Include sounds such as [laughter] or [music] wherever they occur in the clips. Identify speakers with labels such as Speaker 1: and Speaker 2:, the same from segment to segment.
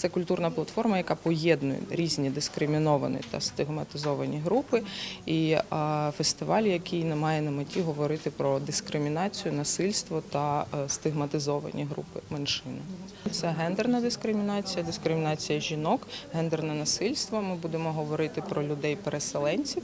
Speaker 1: Це культурна платформа, яка поєднує різні дискриміновані та стигматизовані групи, і фестиваль, який не має на меті говорити про дискримінацію, насильство та е, стигматизовані групи меншини. Це гендерна дискримінація, дискримінація жінок, гендерне насильство. Ми будемо говорити про людей-переселенців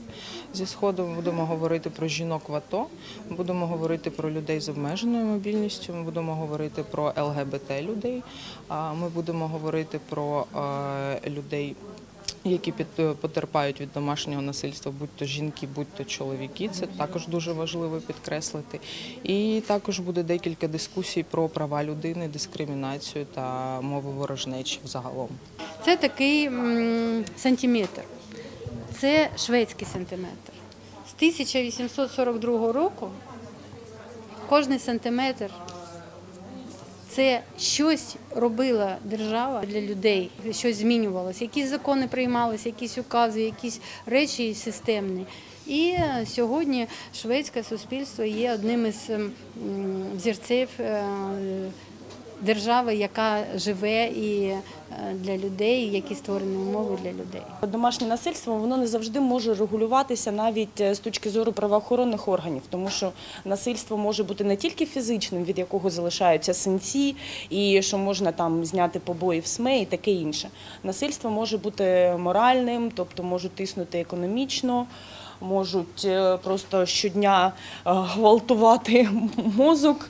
Speaker 1: зі сходу. Ми будемо говорити про жінок в АТО. Ми будемо говорити про людей з обмеженою мобільністю. Ми будемо говорити про ЛГБТ людей. Ми будемо говорити про е, людей. Які під потерпають від домашнього насильства, будь то жінки, будь то чоловіки, це також дуже важливо підкреслити. І також буде декілька дискусій про права людини, дискримінацію та мову ворожнечі взагалом.
Speaker 2: Це такий сантиметр. Це шведський сантиметр. З 1842 року кожний сантиметр це щось робила держава для людей, щось змінювалося, якісь закони приймалися, якісь укази, якісь речі системні. І е, сьогодні шведське суспільство є одним із взірців е, держави, яка живе і для людей, які створені умови для людей.
Speaker 3: Домашнє насильство воно не завжди може регулюватися навіть е, з точки зору правоохоронних органів, тому що насильство може бути не тільки фізичним, від якого залишаються синці, і що можна там зняти побої в СМЕ і таке інше. Насильство може бути моральним, тобто можуть тиснути економічно. Можуть е, просто щодня е, гвалтувати [laughs] мозок.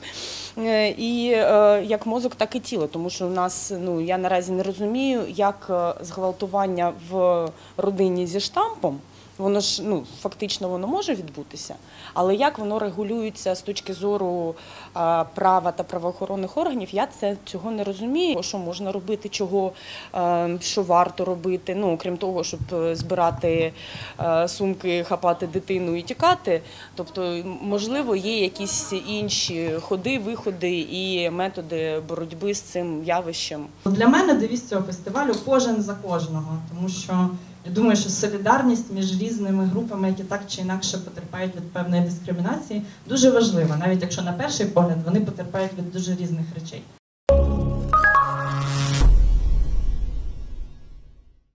Speaker 3: Е, І е, як мозок, так і тіло, тому що у нас ну я наразі не розумію, як е, зґвалтування в родині зі штампом. Воно ж ну фактично воно може відбутися, але як воно регулюється з точки зору а, права та правоохоронних органів, я це цього не розумію. Що можна робити, чого е, що варто робити. Ну окрім того, щоб е, збирати е, сумки, хапати дитину і тікати. Тобто, можливо, є якісь інші ходи, виходи і методи боротьби з цим явищем.
Speaker 4: Для мене цього фестивалю кожен за кожного, тому що я думаю, що солідарність між різними групами, які так чи інакше потерпають від певної дискримінації, дуже важлива, навіть якщо на перший погляд вони потерпають від дуже різних речей.